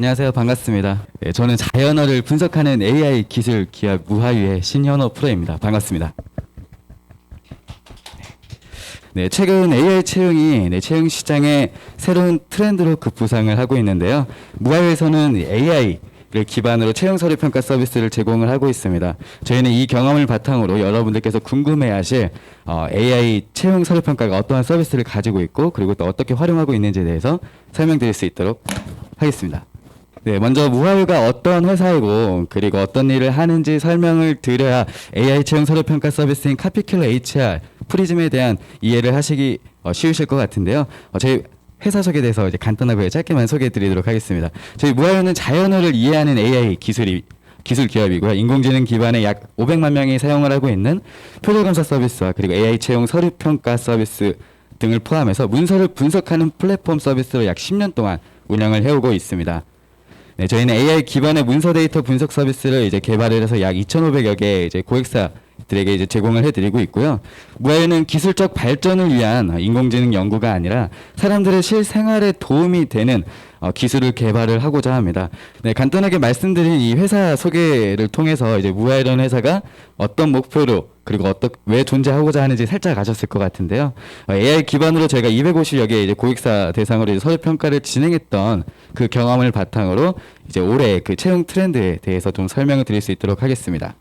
안녕하세요. 반갑습니다. 네, 저는 자연어를 분석하는 AI 기술 기업 무하유의 신현호 프로입니다. 반갑습니다. 네, 최근 AI 채용이 네, 채용 시장의 새로운 트렌드로 급부상을 하고 있는데요. 무하유에서는 AI를 기반으로 채용 서류 평가 서비스를 제공을 하고 있습니다. 저희는 이 경험을 바탕으로 여러분들께서 궁금해하실 어, AI 채용 서류 평가가 어떠한 서비스를 가지고 있고 그리고 또 어떻게 활용하고 있는지에 대해서 설명드릴 수 있도록 하겠습니다. 네, 먼저 무화유가 어떤 회사이고 그리고 어떤 일을 하는지 설명을 드려야 AI 채용 서류 평가 서비스인 카피킬러 HR 프리즘에 대한 이해를 하시기 어, 쉬우실 것 같은데요. 어, 저희 회사 소개에 대해서 이제 간단하게 짧게만 소개해드리도록 하겠습니다. 저희 무화유는 자연어를 이해하는 AI 기술이 기술 기업이고요. 인공지능 기반의 약 500만 명이 사용을 하고 있는 표절 검사 서비스와 그리고 AI 채용 서류 평가 서비스 등을 포함해서 문서를 분석하는 플랫폼 서비스로 약 10년 동안 운영을 해오고 있습니다. 네, 저희는 AI 기반의 문서 데이터 분석 서비스를 이제 개발을 해서 약 2,500여 개 이제 고객사 들에게 이제 제공을 해드리고 있고요. 무아유는 기술적 발전을 위한 인공지능 연구가 아니라 사람들의 실생활에 도움이 되는 어, 기술을 개발을 하고자 합니다. 네, 간단하게 말씀드린 이 회사 소개를 통해서 이제 무아이라는 회사가 어떤 목표로 그리고 어떻 왜 존재하고자 하는지 살짝 아셨을 것 같은데요. 어, AI 기반으로 저희가 250여 개 이제 고객사 대상으로 서류 평가를 진행했던 그 경험을 바탕으로 이제 올해 그 채용 트렌드에 대해서 좀 설명을 드릴 수 있도록 하겠습니다.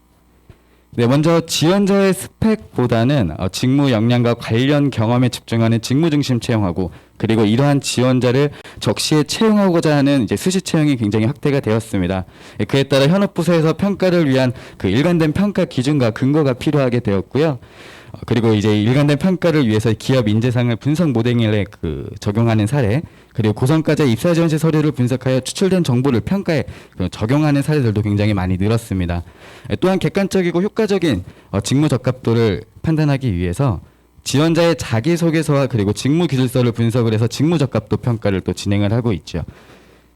네, 먼저 지원자의 스펙보다는 어, 직무 역량과 관련 경험에 집중하는 직무 중심 채용하고 그리고 이러한 지원자를 적시에 채용하고자 하는 이제 수시 채용이 굉장히 확대가 되었습니다. 예, 그에 따라 현업 부서에서 평가를 위한 그 일관된 평가 기준과 근거가 필요하게 되었고요. 어, 그리고 이제 일관된 평가를 위해서 기업 인재상을 분석 모델링에 그 적용하는 사례, 그리고 고성과제 입사 지원 시 서류를 분석하여 추출된 정보를 평가에 그 적용하는 사례들도 굉장히 많이 늘었습니다. 예, 또한 객관적이고 효과적인 어, 직무 적합도를 판단하기 위해서 지원자의 자기소개서와 그리고 직무 기술서를 분석을 해서 직무 적합도 평가를 또 진행을 하고 있죠.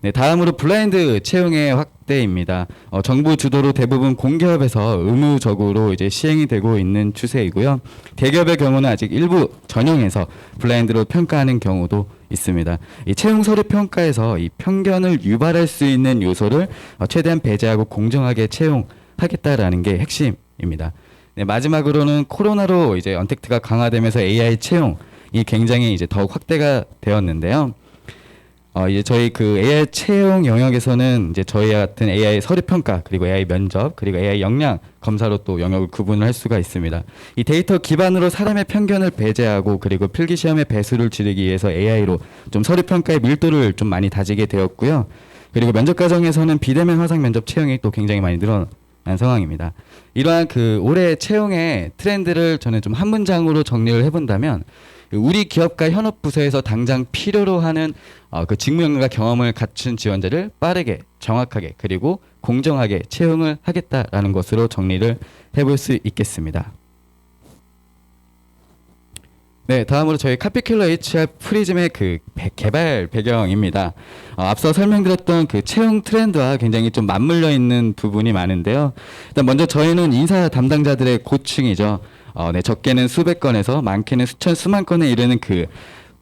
네, 다음으로 블라인드 채용의 확대입니다. 어, 정부 주도로 대부분 공기업에서 의무적으로 이제 시행이 되고 있는 추세이고요. 대기업의 경우는 아직 일부 전형에서 블라인드로 평가하는 경우도 있습니다. 이 채용 서류 평가에서 이 편견을 유발할 수 있는 요소를 어, 최대한 배제하고 공정하게 채용하겠다라는 게 핵심입니다. 네, 마지막으로는 코로나로 이제 언택트가 강화되면서 AI 채용이 굉장히 이제 더욱 확대가 되었는데요. 어, 이제 저희 그 AI 채용 영역에서는 이제 저희 같은 AI 서류 평가 그리고 AI 면접 그리고 AI 역량 검사로 또 영역을 구분을 할 수가 있습니다. 이 데이터 기반으로 사람의 편견을 배제하고 그리고 필기 시험의 배수를 줄이기 위해서 AI로 좀 서류 평가의 밀도를 좀 많이 다지게 되었고요. 그리고 면접 과정에서는 비대면 화상 면접 채용이 또 굉장히 많이 늘어 난 상황입니다. 이러한 그 올해 채용의 트렌드를 저는 좀 한 문장으로 정리를 해본다면 우리 기업과 현업 부서에서 당장 필요로 하는 어, 그 직무 역량과 경험을 갖춘 지원자를 빠르게 정확하게 그리고 공정하게 채용을 하겠다라는 것으로 정리를 해볼 수 있겠습니다. 네, 다음으로 저희 카피킬러 HR 프리즘의 그 배- 개발 배경입니다. 어, 앞서 설명드렸던 그 채용 트렌드와 굉장히 좀 맞물려 있는 부분이 많은데요. 일단 먼저 저희는 인사 담당자들의 고충이죠. 어, 네, 적게는 수백 건에서 많게는 수천 수만 건에 이르는 그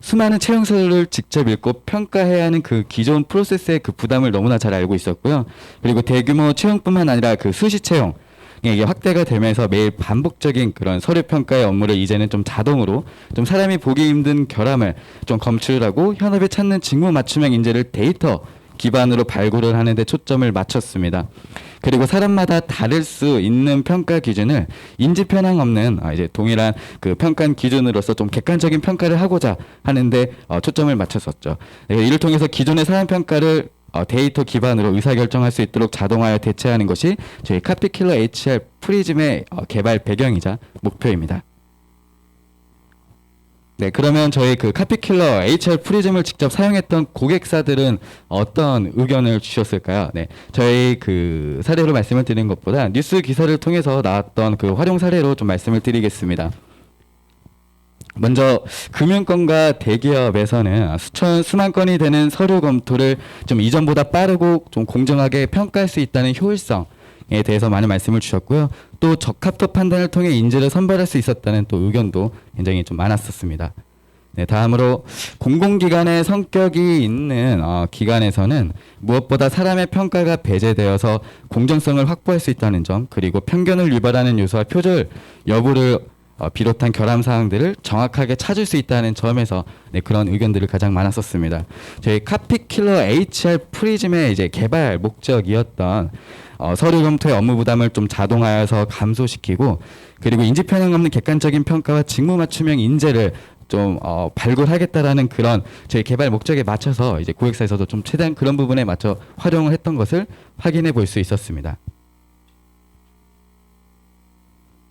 수많은 채용서를 직접 읽고 평가해야 하는 그 기존 프로세스의 그 부담을 너무나 잘 알고 있었고요. 그리고 대규모 채용뿐만 아니라 그 수시 채용 이게 확대가 되면서 매일 반복적인 그런 서류 평가의 업무를 이제는 좀 자동으로 좀 사람이 보기 힘든 결함을 좀 검출하고 현업에 찾는 직무 맞춤형 인재를 데이터 기반으로 발굴을 하는데 초점을 맞췄습니다. 그리고 사람마다 다를 수 있는 평가 기준을 인지 편향 없는 아, 이제 동일한 그 평가 기준으로서 좀 객관적인 평가를 하고자 하는데 어, 초점을 맞췄었죠. 네, 이를 통해서 기존의 사람 평가를 어, 데이터 기반으로 의사결정할 수 있도록 자동화해 대체하는 것이 저희 카피킬러 HR 프리즘의 어, 개발 배경이자 목표입니다. 네, 그러면 저희 그 카피킬러 HR 프리즘을 직접 사용했던 고객사들은 어떤 의견을 주셨을까요? 네, 저희 그 사례로 말씀을 드리는 것보다 뉴스 기사를 통해서 나왔던 그 활용 사례로 좀 말씀을 드리겠습니다. 먼저 금융권과 대기업에서는 수천 수만 건이 되는 서류 검토를 좀 이전보다 빠르고 좀 공정하게 평가할 수 있다는 효율성에 대해서 많은 말씀을 주셨고요. 또 적합도 판단을 통해 인재를 선발할 수 있었다는 또 의견도 굉장히 좀 많았었습니다. 네, 다음으로 공공기관의 성격이 있는 어, 기관에서는 무엇보다 사람의 평가가 배제되어서 공정성을 확보할 수 있다는 점, 그리고 편견을 유발하는 요소와 표절 여부를 어, 비롯한 결함 사항들을 정확하게 찾을 수 있다는 점에서 네, 그런 의견들을 가장 많았었습니다. 저희 카피킬러 HR 프리즘의 이제 개발 목적이었던 어, 서류 검토의 업무 부담을 좀 자동화해서 감소시키고 그리고 인지 편향 없는 객관적인 평가와 직무 맞춤형 인재를 좀 어, 발굴하겠다라는 그런 저희 개발 목적에 맞춰서 이제 고객사에서도 좀 최대한 그런 부분에 맞춰 활용을 했던 것을 확인해 볼 수 있었습니다.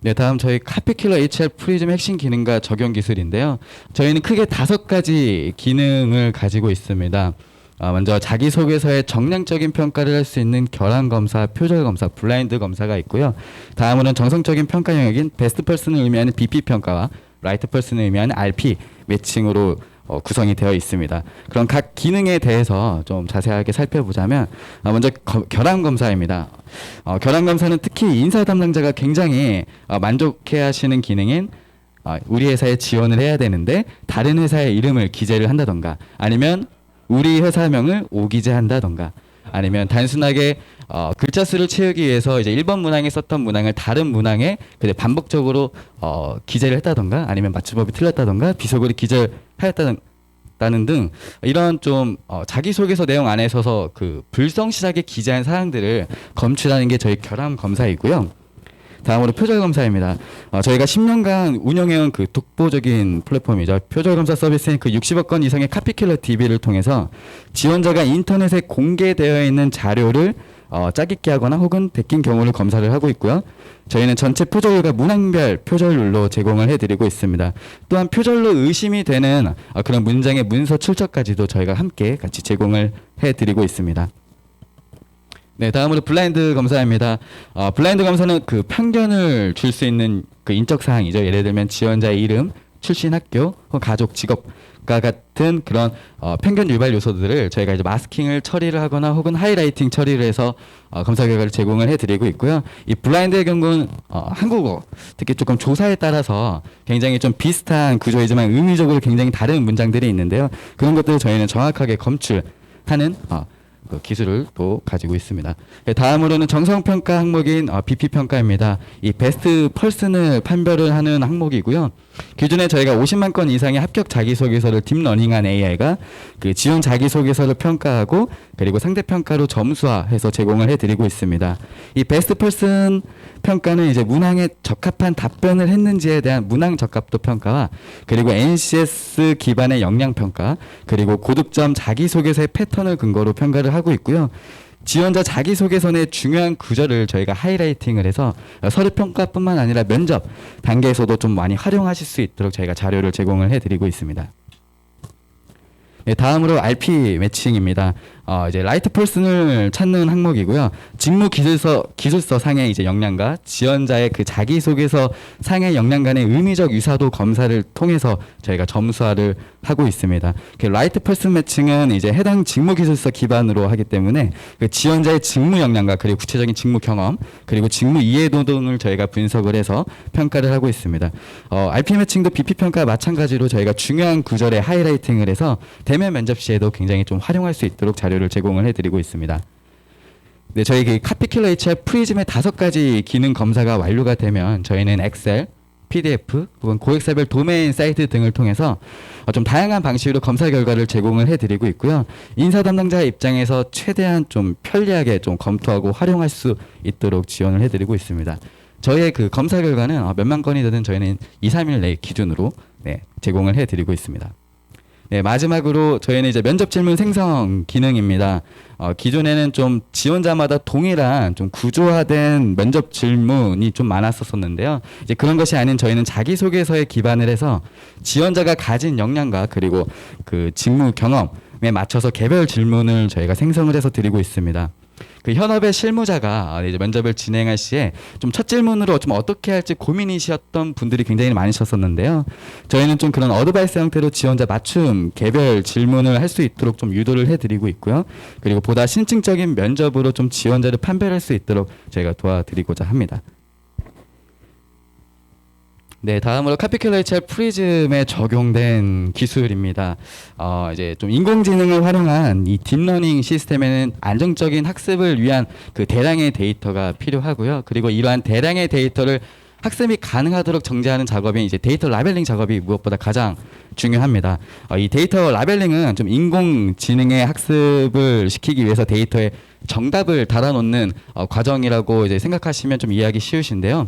네, 다음 저희 카피킬러 HR 프리즘 핵심 기능과 적용 기술인데요. 저희는 크게 다섯 가지 기능을 가지고 있습니다. 아, 먼저 자기소개서의 정량적인 평가를 할 수 있는 결함 검사, 표절 검사, 블라인드 검사가 있고요. 다음으로는 정성적인 평가 영역인 베스트 펄슨을 의미하는 BP 평가와 라이트 펄슨을 의미하는 RP 매칭으로 어, 구성이 되어 있습니다. 그럼 각 기능에 대해서 좀 자세하게 살펴보자면 아, 먼저 거- 결함 검사입니다. 어, 결함 검사는 특히 인사 담당자가 굉장히 어, 만족해하시는 기능인 어, 우리 회사에 지원을 해야 되는데 다른 회사의 이름을 기재를 한다던가 아니면 우리 회사명을 오기재한다던가 아니면 단순하게 어, 글자 수를 채우기 위해서 이제 1번 문항에 썼던 문항을 다른 문항에 근데 반복적으로 어, 기재를 했다던가 아니면 맞춤법이 틀렸다던가 비속어를 기재하였다는 다는 등 이런 좀 어, 자기소개서 내용 안에 서서 그 불성실하게 기재한 사항들을 검출하는 게 저희 결함 검사이고요. 다음으로 표절 검사입니다. 어, 저희가 10년간 운영해온 그 독보적인 플랫폼이죠. 표절 검사 서비스인 그 60억 건 이상의 카피킬러 DB를 통해서 지원자가 인터넷에 공개되어 있는 자료를 어, 짜깁기 하거나 혹은 베낀 경우를 검사를 하고 있고요. 저희는 전체 표절과 문항별 표절률로 제공을 해드리고 있습니다. 또한 표절로 의심이 되는 어, 그런 문장의 문서 출처까지도 저희가 함께 같이 제공을 해드리고 있습니다. 네, 다음으로 블라인드 검사입니다. 어, 블라인드 검사는 그 편견을 줄 수 있는 그 인적 사항이죠. 예를 들면 지원자의 이름, 출신 학교, 가족, 직업과 같은 그런 어, 편견 유발 요소들을 저희가 이제 마스킹을 처리를 하거나 혹은 하이라이팅 처리를 해서 어, 검사 결과를 제공을 해드리고 있고요. 이 블라인드의 경우는 어, 한국어, 특히 조금 조사에 따라서 굉장히 좀 비슷한 구조이지만 의미적으로 굉장히 다른 문장들이 있는데요. 그런 것들을 저희는 정확하게 검출하는 어, 그 기술을 또 가지고 있습니다. 네, 다음으로는 정성 평가 항목인 어, BP 평가입니다. 이 베스트 펄슨을 판별을 하는 항목이고요. 기존에 저희가 50만 건 이상의 합격 자기소개서를 딥러닝한 AI가 그 지원 자기소개서를 평가하고 그리고 상대 평가로 점수화해서 제공을 해드리고 있습니다. 이 베스트 펄슨 평가는 이제 문항에 적합한 답변을 했는지에 대한 문항 적합도 평가와 그리고 NCS 기반의 역량 평가 그리고 고득점 자기소개서의 패턴을 근거로 평가를 하고 있고요. 지원자 자기소개서 내 중요한 구절을 저희가 하이라이팅을 해서 서류 평가뿐만 아니라 면접 단계에서도 좀 많이 활용하실 수 있도록 저희가 자료를 제공을 해드리고 있습니다. 네, 다음으로 RP 매칭입니다. 어, 이제 라이트 펄슨을 찾는 항목이고요. 직무 기술서 기술서 상의 이제 역량과 지원자의 그 자기 소개서 상의 역량 간의 의미적 유사도 검사를 통해서 저희가 점수화를 하고 있습니다. 그 라이트 펄슨 매칭은 이제 해당 직무 기술서 기반으로 하기 때문에 그 지원자의 직무 역량과 그리고 구체적인 직무 경험 그리고 직무 이해도 등을 저희가 분석을 해서 평가를 하고 있습니다. 어, RP 매칭도 BP 평가 마찬가지로 저희가 중요한 구절에 하이라이팅을 해서 대면 면접 시에도 굉장히 좀 활용할 수 있도록 자료를 제공을 해드리고 있습니다. 네, 저희 그 카피킬러 HR 프리즘의 다섯 가지 기능 검사가 완료가 되면 저희는 엑셀, PDF 혹은 고객사별 도메인 사이트 등을 통해서 어, 좀 다양한 방식으로 검사 결과를 제공을 해드리고 있고요. 인사 담당자의 입장에서 최대한 좀 편리하게 좀 검토하고 활용할 수 있도록 지원을 해드리고 있습니다. 저희의 그 검사 결과는 어, 몇만 건이 되든 저희는 2, 3일 내 기준으로 네, 제공을 해드리고 있습니다. 네, 마지막으로 저희는 이제 면접 질문 생성 기능입니다. 어, 기존에는 좀 지원자마다 동일한 좀 구조화된 면접 질문이 좀 많았었었는데요. 이제 그런 것이 아닌 저희는 자기소개서에 기반을 해서 지원자가 가진 역량과 그리고 그 직무 경험에 맞춰서 개별 질문을 저희가 생성을 해서 드리고 있습니다. 그 현업의 실무자가 아, 이제 면접을 진행할 시에 좀 첫 질문으로 좀 어떻게 할지 고민이셨던 분들이 굉장히 많으셨었는데요. 저희는 좀 그런 어드바이스 형태로 지원자 맞춤 개별 질문을 할 수 있도록 좀 유도를 해드리고 있고요. 그리고 보다 신증적인 면접으로 좀 지원자를 판별할 수 있도록 저희가 도와드리고자 합니다. 네, 다음으로 카피큘러 HR 프리즘에 적용된 기술입니다. 어, 이제 좀 인공지능을 활용한 이 딥러닝 시스템에는 안정적인 학습을 위한 그 대량의 데이터가 필요하고요. 그리고 이러한 대량의 데이터를 학습이 가능하도록 정제하는 작업이 이제 데이터 라벨링 작업이 무엇보다 가장 중요합니다. 어, 이 데이터 라벨링은 좀 인공지능의 학습을 시키기 위해서 데이터에 정답을 달아놓는 어, 과정이라고 이제 생각하시면 좀 이해하기 쉬우신데요.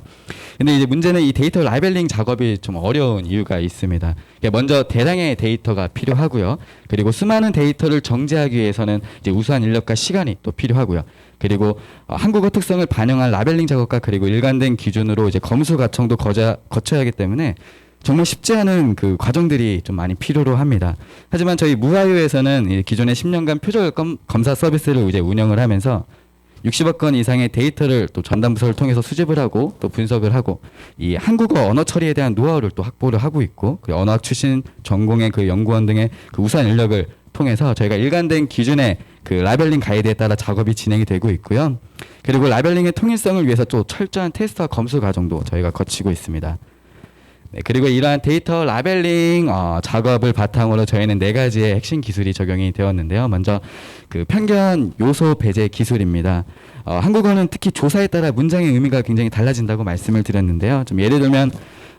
근데 이제 문제는 이 데이터 라벨링 작업이 좀 어려운 이유가 있습니다. 이게 먼저 대량의 데이터가 필요하고요. 그리고 수많은 데이터를 정제하기 위해서는 이제 우수한 인력과 시간이 또 필요하고요. 그리고 어, 한국어 특성을 반영한 라벨링 작업과 그리고 일관된 기준으로 이제 검수 과정도 거자, 거쳐야 하기 때문에 정말 쉽지 않은 그 과정들이 좀 많이 필요로 합니다. 하지만 저희 무하유에서는 이 기존의 10년간 표절 검, 검사 서비스를 이제 운영을 하면서 60억 건 이상의 데이터를 또 전담 부서를 통해서 수집을 하고 또 분석을 하고 이 한국어 언어 처리에 대한 노하우를 또 확보를 하고 있고 그리고 언어학 출신 전공의 그 연구원 등의 그 우수한 인력을 통해서 저희가 일관된 기준의 그 라벨링 가이드에 따라 작업이 진행이 되고 있고요. 그리고 라벨링의 통일성을 위해서 또 철저한 테스트와 검수 과정도 저희가 거치고 있습니다. 네, 그리고 이러한 데이터 라벨링 어, 작업을 바탕으로 저희는 네 가지의 핵심 기술이 적용이 되었는데요. 먼저 그 편견 요소 배제 기술입니다. 어, 한국어는 특히 조사에 따라 문장의 의미가 굉장히 달라진다고 말씀을 드렸는데요. 좀 예를 들면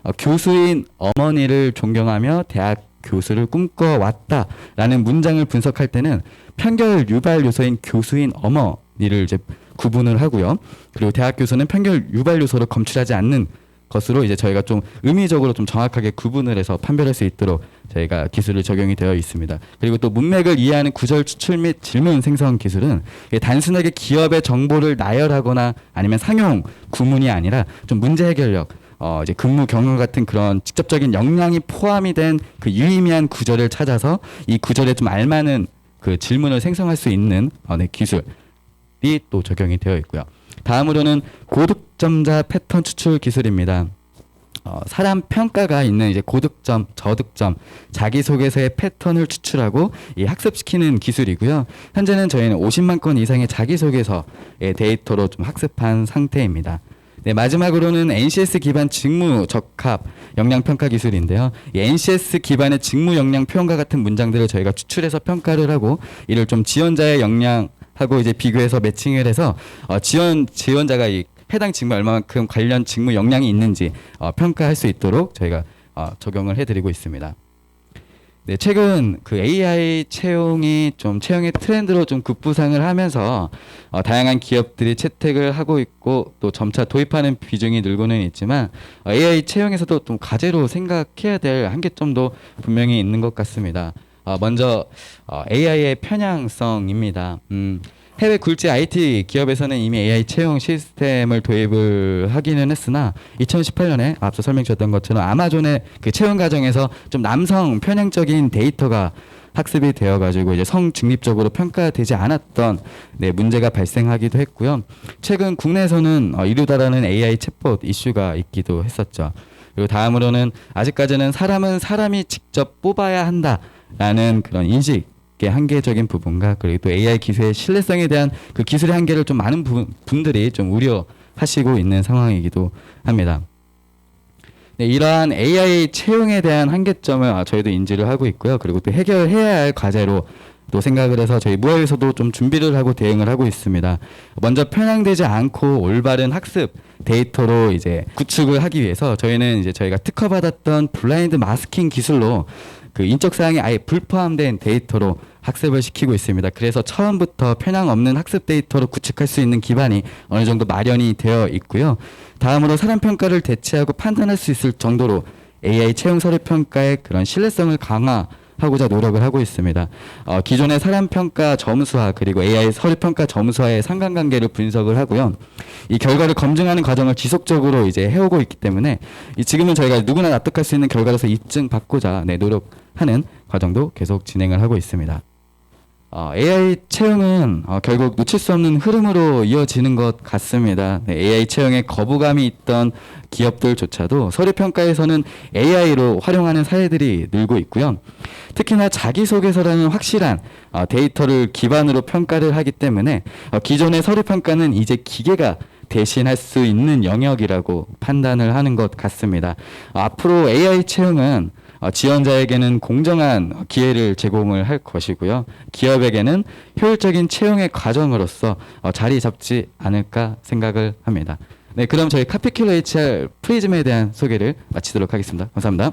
어, 교수인 어머니를 존경하며 대학 교수를 꿈꿔왔다라는 문장을 분석할 때는 편견 유발 요소인 교수인 어머니를 이제 구분을 하고요. 그리고 대학 교수는 편견 유발 요소로 검출하지 않는 것으로 이제 저희가 좀 의미적으로 좀 정확하게 구분을 해서 판별할 수 있도록 저희가 기술을 적용이 되어 있습니다. 그리고 또 문맥을 이해하는 구절 추출 및 질문 생성 기술은 단순하게 기업의 정보를 나열하거나 아니면 상용 구문이 아니라 좀 문제 해결력 어 이제 근무 경험 같은 그런 직접적인 역량이 포함이 된 그 유의미한 구절을 찾아서 이 구절에 좀 알맞는 그 질문을 생성할 수 있는 어, 네, 기술이 또 적용이 되어 있고요. 다음으로는 고득점자 패턴 추출 기술입니다. 어, 사람 평가가 있는 이제 고득점, 저득점, 자기소개서의 패턴을 추출하고 이 학습시키는 기술이고요. 현재는 저희는 50만 건 이상의 자기소개서의 데이터로 좀 학습한 상태입니다. 네, 마지막으로는 NCS 기반 직무 적합 역량 평가 기술인데요. 이 NCS 기반의 직무 역량 표현과 같은 문장들을 저희가 추출해서 평가를 하고 이를 좀 지원자의 역량 하고 이제 비교해서 매칭을 해서 어, 지원 지원자가 이 해당 직무 얼마만큼 관련 직무 역량이 있는지 어, 평가할 수 있도록 저희가 어, 적용을 해드리고 있습니다. 네, 최근 그 AI 채용이 좀 채용의 트렌드로 좀 급부상을 하면서 어, 다양한 기업들이 채택을 하고 있고 또 점차 도입하는 비중이 늘고는 있지만 어, AI 채용에서도 좀 과제로 생각해야 될 한계점도 분명히 있는 것 같습니다. 어, 먼저 어, AI의 편향성입니다. 음, 해외 굴지 IT 기업에서는 이미 AI 채용 시스템을 도입을 하기는 했으나 2018년에 앞서 설명드렸던 것처럼 아마존의 그 채용 과정에서 좀 남성 편향적인 데이터가 학습이 되어가지고 이제 성 중립적으로 평가되지 않았던 네, 문제가 발생하기도 했고요. 최근 국내에서는 어, 이루다라는 AI 챗봇 이슈가 있기도 했었죠. 그리고 다음으로는 아직까지는 사람은 사람이 직접 뽑아야 한다라는 그런 인식 의 한계적인 부분과 그리고 또 AI 기술의 신뢰성에 대한 그 기술의 한계를 좀 많은 부, 분들이 좀 우려하시고 있는 상황이기도 합니다. 네, 이러한 AI 채용에 대한 한계점을 아, 저희도 인지를 하고 있고요. 그리고 또 해결해야 할 과제로 또 생각을 해서 저희 무화에서도 좀 준비를 하고 대응을 하고 있습니다. 먼저 편향되지 않고 올바른 학습 데이터로 이제 구축을 하기 위해서 저희는 이제 저희가 특허받았던 블라인드 마스킹 기술로 그 인적 사항이 아예 불포함된 데이터로 학습을 시키고 있습니다. 그래서 처음부터 편향 없는 학습 데이터로 구축할 수 있는 기반이 어느 정도 마련이 되어 있고요. 다음으로 사람 평가를 대체하고 판단할 수 있을 정도로 AI 채용 서류 평가의 그런 신뢰성을 강화 하고자 노력을 하고 있습니다. 어, 기존의 사람 평가 점수와 그리고 AI 서류 평가 점수와의 상관관계를 분석을 하고요. 이 결과를 검증하는 과정을 지속적으로 이제 해오고 있기 때문에 이 지금은 저희가 누구나 납득할 수 있는 결과로서 입증 받고자 네, 노력하는 과정도 계속 진행을 하고 있습니다. 어, AI 채용은 어, 결국 놓칠 수 없는 흐름으로 이어지는 것 같습니다. 네, AI 채용에 거부감이 있던 기업들조차도 서류 평가에서는 AI로 활용하는 사례들이 늘고 있고요. 특히나 자기소개서라는 확실한 어, 데이터를 기반으로 평가를 하기 때문에 어, 기존의 서류 평가는 이제 기계가 대신할 수 있는 영역이라고 판단을 하는 것 같습니다. 어, 앞으로 AI 채용은 어, 지원자에게는 공정한 기회를 제공을 할 것이고요. 기업에게는 효율적인 채용의 과정으로서 어, 자리 잡지 않을까 생각을 합니다. 네, 그럼 저희 카피큘러 HR 프리즘에 대한 소개를 마치도록 하겠습니다. 감사합니다.